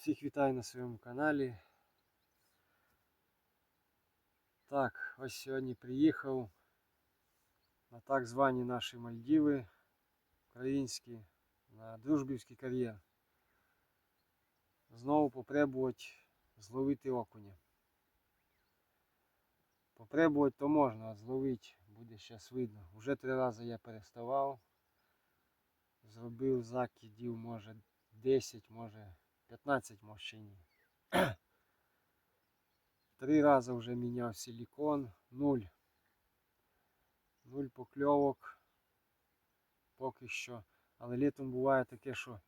Всіх вітаю на своєму каналі. Так, ось сьогодні приїхав на так звані наші Мальдіви українські на Дружбівський кар'єр. Знову попробувати зловити окуня. Попробувати то можна, а зловити буде зараз видно. Уже три рази я переставав. Зробив закидів, може 10, може 15 мощині. Три рази вже міняв силікон, нуль. Нуль покльовок поки що. Але літом буває таке, що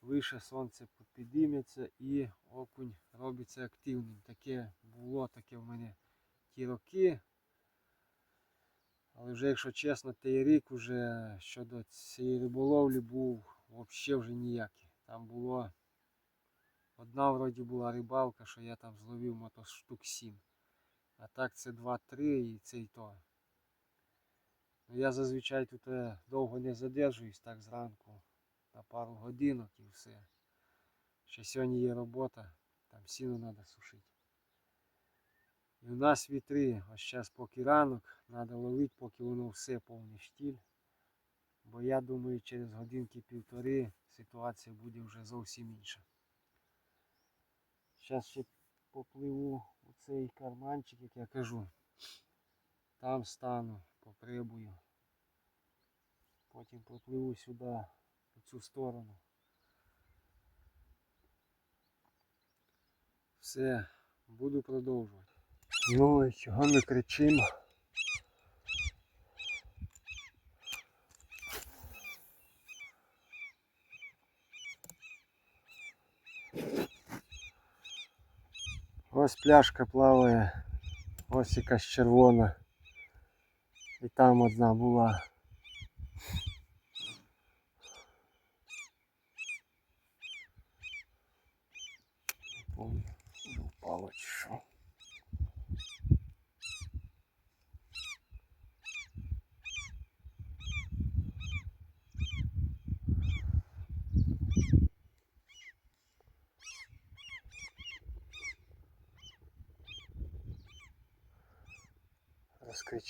вище сонце підійметься і окунь робиться активним. Таке було таке в мене ті роки. Але вже, якщо чесно, той рік вже щодо цієї риболовлі був взагалі вже ніякий. Там було Одна вроді була рибалка, що я там зловив мото штук 7. А так це 2-3 і це і то. Ну, я зазвичай тут е, довго не задержуюсь, так зранку на пару годинок і все. Ще сьогодні є робота, там сіно треба сушити. І у нас вітри, ось зараз поки ранок, треба ловити, поки воно все повний штіль. Бо я думаю, через годинки півтори ситуація буде вже зовсім інша. Зараз ще попливу у цей карманчик, як я кажу. Там стану, поприбую. Потім попливу сюди, у цю сторону. Все, буду продовжувати. Ну чого ми кричимо? Ось пляшка плаває, ось якась червона. І там одна була. Не помню, вже впало чи що.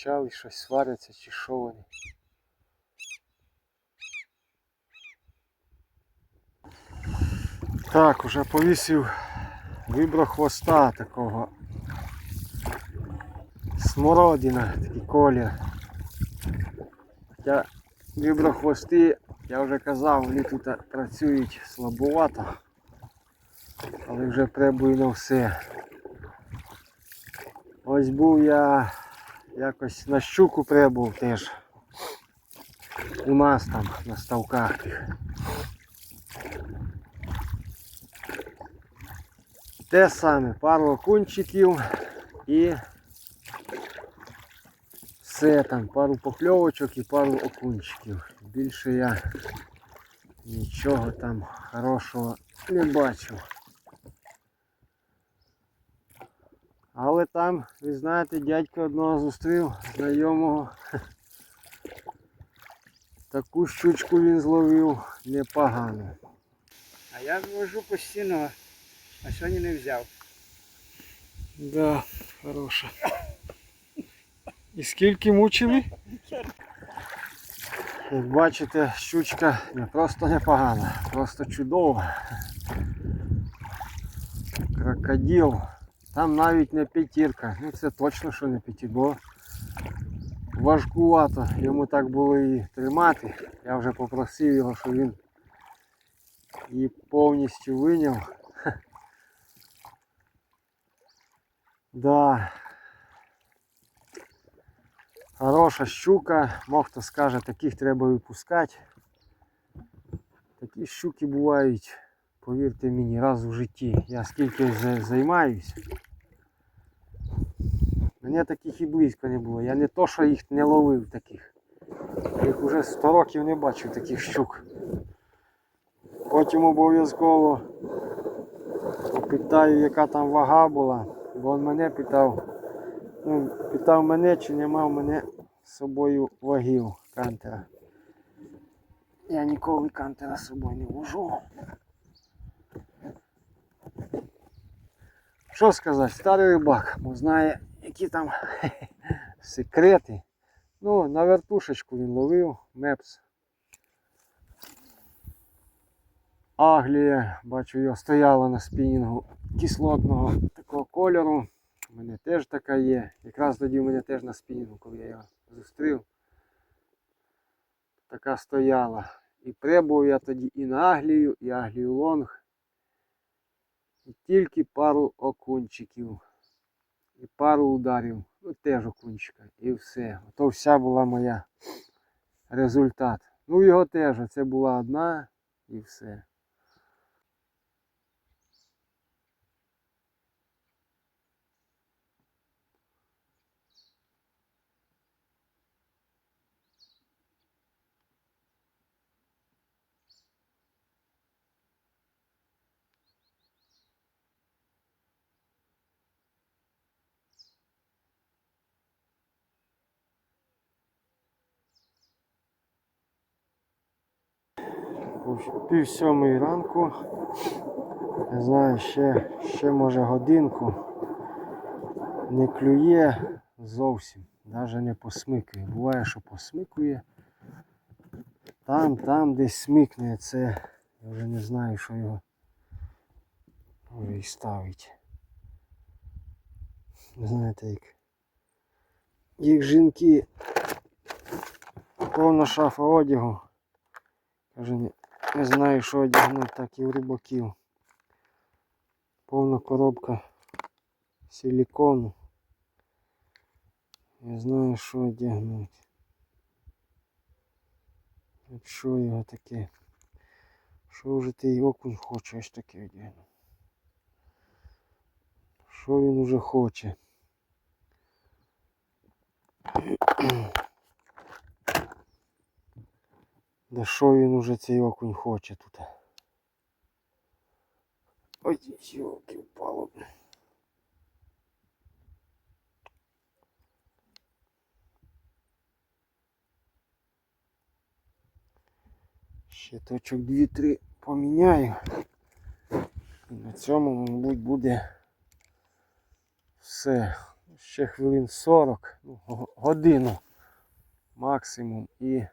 Розкричали, щось сваряться чи що вони. Так, уже повісив, вибрав хвоста такого. Смородина, такий колір. Хоча вибрав хвости, я вже казав, вони тут працюють слабовато. Але вже прибую на все. Ось був я якось на щуку прибув теж. У нас там на ставках тих. Те саме, пару окунчиків і все там, пару покльовочок і пару окунчиків. Більше я нічого там хорошого не бачив. Але там, ви знаєте, дядька одного зустрів, знайомого. Таку щучку він зловив непогано. А я вожу постійно, а сьогодні не взяв. Да, хороша. І скільки мучили? Як бачите, щучка не просто непогана, просто чудова. Крокодил. Там навіть не п'ятірка. Ну це точно, що не п'ятірка, бо важкувато йому так було і тримати. Я вже попросив його, щоб він її повністю виняв. Да. Хороша щука, мог хто скаже, таких треба випускати. Такі щуки бувають, повірте мені, раз у житті. Я скільки займаюсь. Мене таких і близько не було. Я не то, що їх не ловив таких. Я їх уже 100 років не бачив таких щук. Потім обов'язково питаю, яка там вага була, бо він мене питав. Ну, питав мене, чи нема в мене з собою вагів кантера. Я ніколи кантера з собою не вожу. Що сказати, старий рибак, бо знає, які там секрети. Ну, на вертушечку він ловив, мепс. Аглія, бачу, його стояла на спінінгу кислотного такого кольору. У мене теж така є. Якраз тоді у мене теж на спінінгу, коли я його зустрів. Така стояла. І прибув я тоді і на Аглію, і Аглію лонг. І тільки пару окунчиків. І пару ударів. Ну теж окунчика. І все. Ото вся була моя результат. Ну його теж. Це була одна і все. Пів сьомої ранку. Не знаю, ще, ще може годинку. Не клює зовсім, навіть не посмикує. Буває, що посмикує. Там, там десь смикне, це я вже не знаю, що його і ставить. Знаєте, як, як жінки повна шафа одягу. Каже, не, знаю, що одягнути, так і у рибаків. Повна коробка силікону. Не знаю, що одягнути. От що його таке? Що вже ти окунь хоче ось таке одягнути? Що він уже хоче? Да що він уже цей окунь хоче тут? Ой, йолки впало. Ще точок 2-3 поміняю. І на цьому, мабуть, буде все. Ще хвилин 40, ну, годину максимум і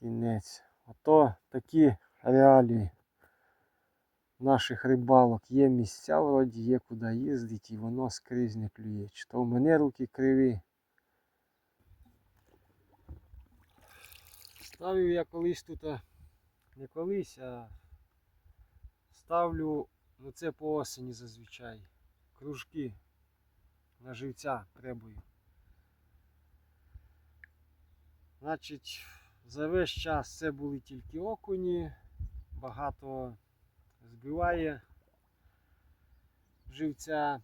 кінець. Ото такі реалії наших рибалок. Є місця вроді, є куди їздити і воно скрізь не клює. Чи то в мене руки криві. Ставив я колись тут, не колись, а ставлю, ну це по осені зазвичай, кружки на живця требую. Значить, за весь час це були тільки окуні, багато збиває живця,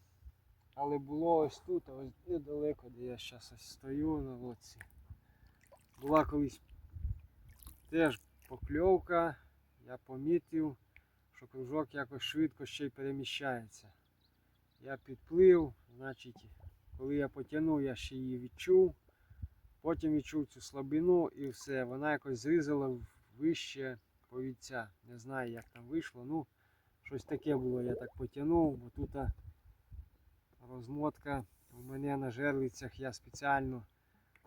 але було ось тут, ось недалеко, де я зараз ось стою на лодці. Була колись теж покльовка, я помітив, що кружок якось швидко ще й переміщається. Я підплив, значить, коли я потягнув, я ще її відчув. Потім відчув цю слабину і все, вона якось зрізала вище повідця. Не знаю, як там вийшло. Ну, щось таке було, я так потягнув, бо тут розмотка у мене на жерлицях я спеціально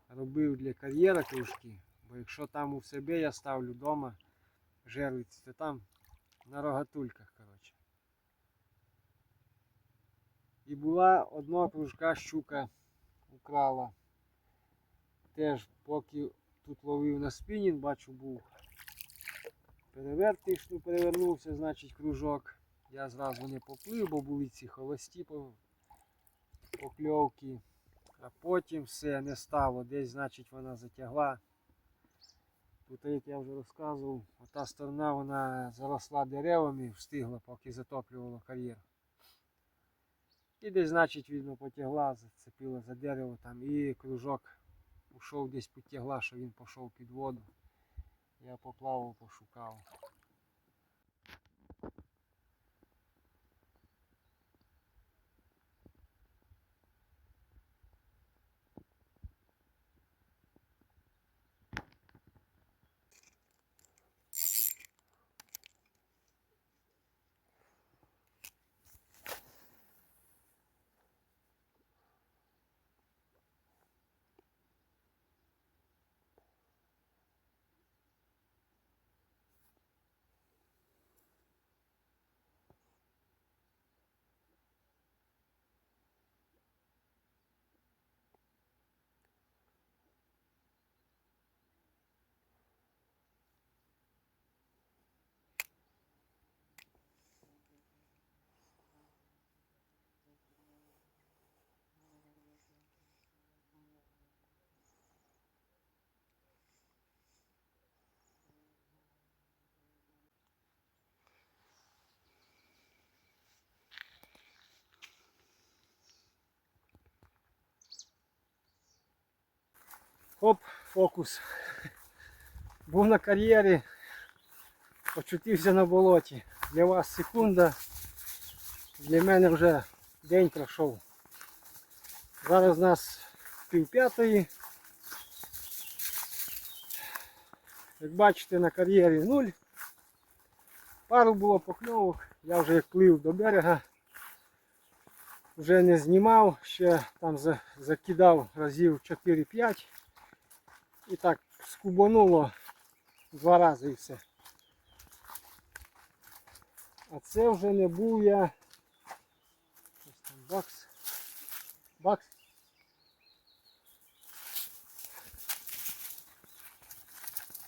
робив для кар'єра кружки. Бо якщо там у себе я ставлю вдома жерлиці, то там на рогатульках, коротше. І була одного кружка щука украла. Теж поки тут ловив на спінінг, бачу був перевертий, ну перевернувся, значить кружок. Я зразу не поплив, бо були ці холості покльовки. А потім все не стало. Десь, значить, вона затягла. Тут, як я вже розказував, ота сторона вона заросла деревами, встигла, поки затоплювала кар'єр. І десь, значить, видно, потягла, зацепила за дерево там і кружок ушов десь потягла, що він пішов під воду. Я поплавав, пошукав. Хоп, фокус. Був на кар'єрі, очутився на болоті. Для вас секунда, для мене вже день пройшов. Зараз у нас пів п'ятої. Як бачите, на кар'єрі нуль. Пару було покльовок, я вже як плив до берега. Вже не знімав, ще там закидав разів 4-5. І так скубануло два рази і все. А це вже не був я. Ось там бакс. Бакс.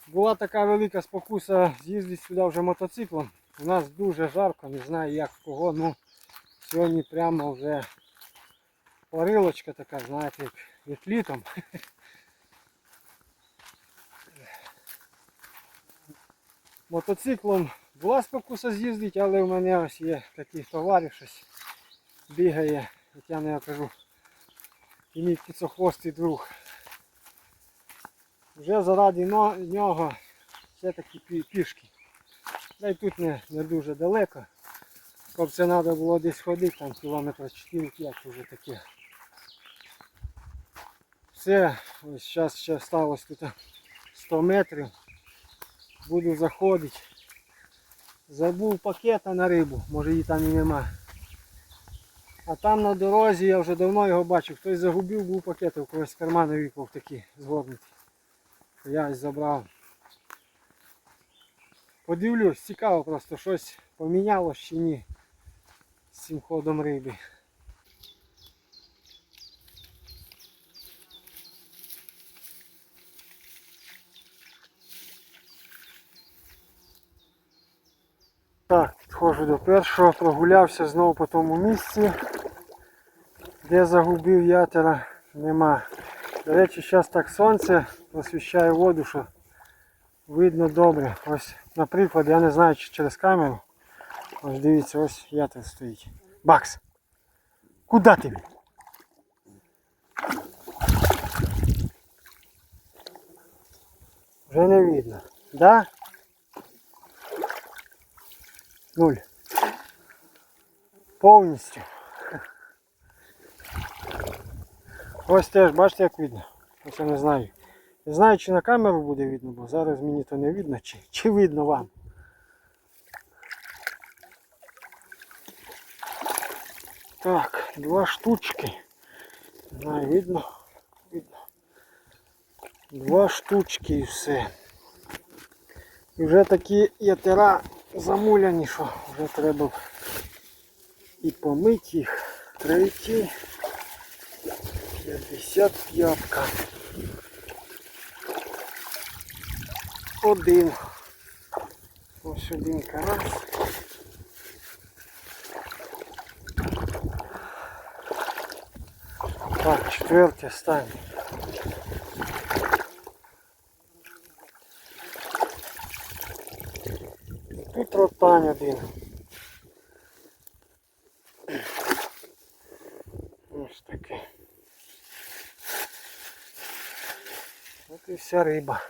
Була така велика спокуса з'їздити сюди вже мотоциклом. У нас дуже жарко, не знаю як в кого. Ну сьогодні прямо вже парилочка така, знаєте, як, літом. Мотоциклом була спокуса з'їздити, але в мене ось є такий товариш щось бігає, як я не кажу, і мій кіцохвостий друг. Вже заради нього все таки пі- пішки. Та й тут не, не дуже далеко. Щоб це треба було десь ходити, там кілометра 4-5 вже таке. Все, ось зараз ще сталося тут 100 метрів. Буду заходити. Забув пакета на рибу, може її там і нема. А там на дорозі я вже давно його бачив, хтось загубив, був пакет, у когось з кармана випав такий згорнутий. Я ось забрав. Подивлюсь, цікаво просто щось помінялось чи ні з цим ходом риби. Так, підходжу до першого, прогулявся знову по тому місці, де загубив ятера, нема. До речі, зараз так сонце освіщає воду, що видно добре. Ось, наприклад, я не знаю, чи через камеру. Ось дивіться, ось ятер стоїть. Бакс! Куди ти? Вже не видно. Да? Нуль. Повністю. Ось теж, бачите, як видно. Ось я не знаю. Не знаю, чи на камеру буде видно, бо зараз мені то не видно, чи, чи видно вам. Так, два штучки. Не знаю, видно? Видно. Два штучки і все. І вже такі ятера замуляні, що вже треба і помити їх. Третій. 55-ка. Один. Ось один карась. Так, четвертий останній. Тут один. Ось таке. От і вся риба.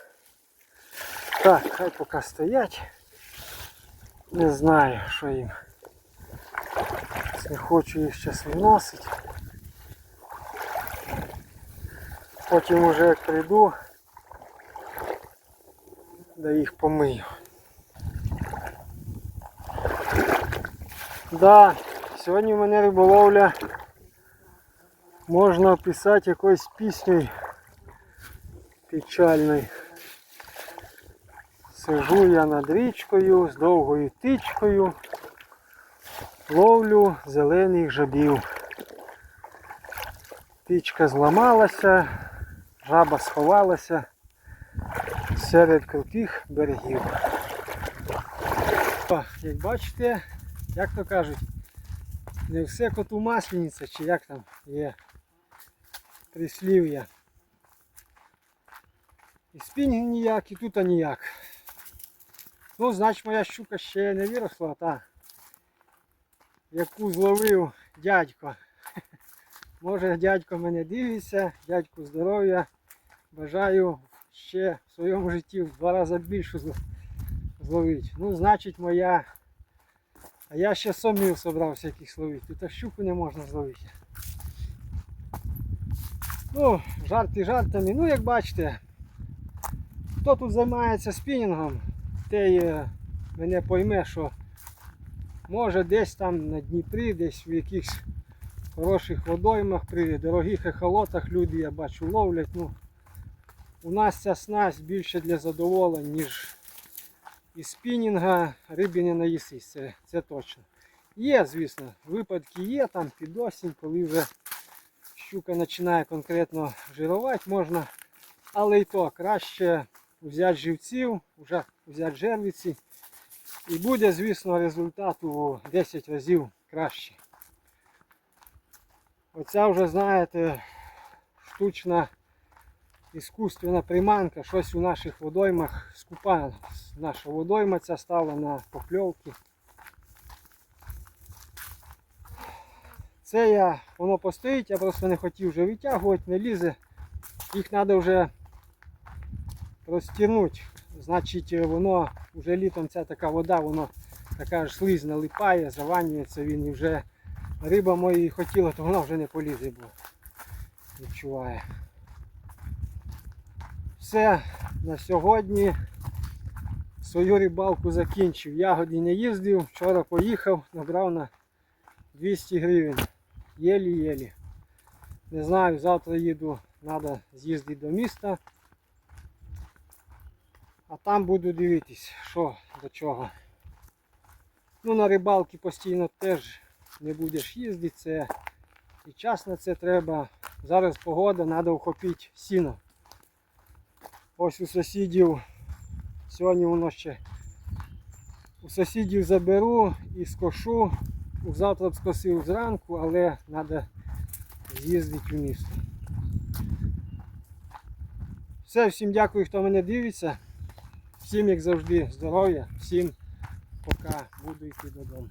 Так, хай поки стоять. Не знаю, що їм. Не хочу їх зараз виносити. Потім уже як прийду, да їх помию. Да, сьогодні в мене риболовля можна описати якоюсь піснею печальною. Сижу я над річкою з довгою тичкою, ловлю зелених жабів. Тичка зламалася, жаба сховалася серед крутих берегів. Як бачите, як то кажуть, не все коту маслениця, чи як там є прислів'я. І спінг ніяк, і тут ніяк. Ну, значить моя щука ще не виросла, та яку зловив дядько. Може дядько мене дивиться, дядьку здоров'я бажаю ще в своєму житті в два рази більше зловити. Ну, значить, моя. А я ще сомів собрався яких зловити. Тут щуку не можна зловити. Ну, жарти жартами. Ну, як бачите, хто тут займається спінінгом, той мене пойме, що може десь там на Дніпрі, десь в якихось хороших водоймах, при дорогих ехолотах люди, я бачу, ловлять. Ну, у нас ця снасть більше для задоволень, ніж із спінінга рибі не наїсись, це, це точно. Є, звісно, випадки є там під осінь, коли вже щука починає конкретно жирувати, можна, але і то краще взяти живців, вже взяти жерлиці. І буде, звісно, результат у 10 разів краще. Оця вже, знаєте, штучна іскусственна приманка, щось у наших водоймах скупа. Наша водойма ця стала на покльовки. Це я, воно постоїть, я просто не хотів вже витягувати, не лізе. Їх треба вже розтягнути. Значить воно вже літом ця така вода, воно така ж слизь налипає, заванюється він і вже риба моєї хотіла, то вона вже не полізе, бо відчуває. Все на сьогодні. Свою рибалку закінчив. Ягоді не їздив, вчора поїхав, набрав на 200 гривень. Єлі-єлі. Не знаю, завтра їду, треба з'їздити до міста. А там буду дивитись, що до чого. Ну, на рибалки постійно теж не будеш їздити, це і час на це треба. Зараз погода, треба вхопити сіно. Ось у сусідів, сьогодні воно ще у сусідів заберу і скошу. Завтра б скосив зранку, але треба з'їздити в місто. Все, всім дякую, хто мене дивиться. Всім, як завжди, здоров'я, всім пока буду йти додому.